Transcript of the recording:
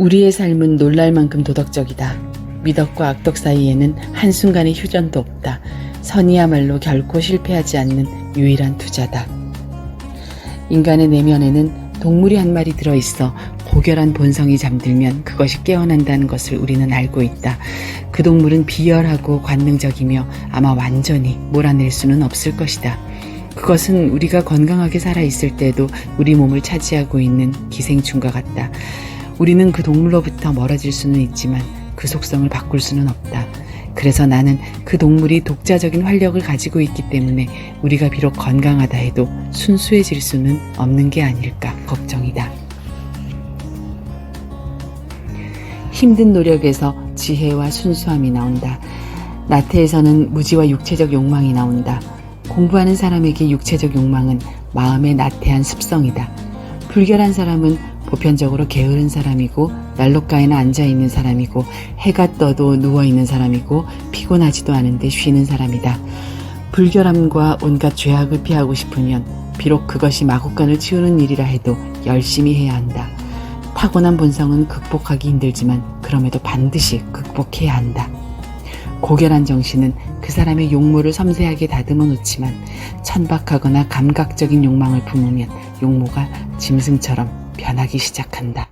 우리의 삶은 놀랄 만큼 도덕적이다. 미덕과 악덕 사이에는 한순간의 휴전도 없다. 선이야말로 결코 실패하지 않는 유일한 투자다. 인간의 내면에는 동물이 한 마리 들어있어 고결한 본성이 잠들면 그것이 깨어난다는 것을 우리는 알고 있다. 그 동물은 비열하고 관능적이며 아마 완전히 몰아낼 수는 없을 것이다. 그것은 우리가 건강하게 살아있을 때도 우리 몸을 차지하고 있는 기생충과 같다. 우리는 그 동물로부터 멀어질 수는 있지만 그 속성을 바꿀 수는 없다. 그래서 나는 그 동물이 독자적인 활력을 가지고 있기 때문에 우리가 비록 건강하다 해도 순수해질 수는 없는 게 아닐까 걱정이다. 힘든 노력에서 지혜와 순수함이 나온다. 나태에서는 무지와 육체적 욕망이 나온다. 공부하는 사람에게 육체적 욕망은 마음의 나태한 습성이다. 불결한 사람은 보편적으로 게으른 사람이고 난로가에나 앉아 있는 사람이고 해가 떠도 누워 있는 사람이고 피곤하지도 않은데 쉬는 사람이다. 불결함과 온갖 죄악을 피하고 싶으면 비록 그것이 마구간을 치우는 일이라 해도 열심히 해야 한다. 타고난 본성은 극복하기 힘들지만 그럼에도 반드시 극복해야 한다. 고결한 정신은 그 사람의 용모를 섬세하게 다듬어 놓지만 천박하거나 감각적인 욕망을 품으면 용모가 짐승처럼 변하기 시작한다.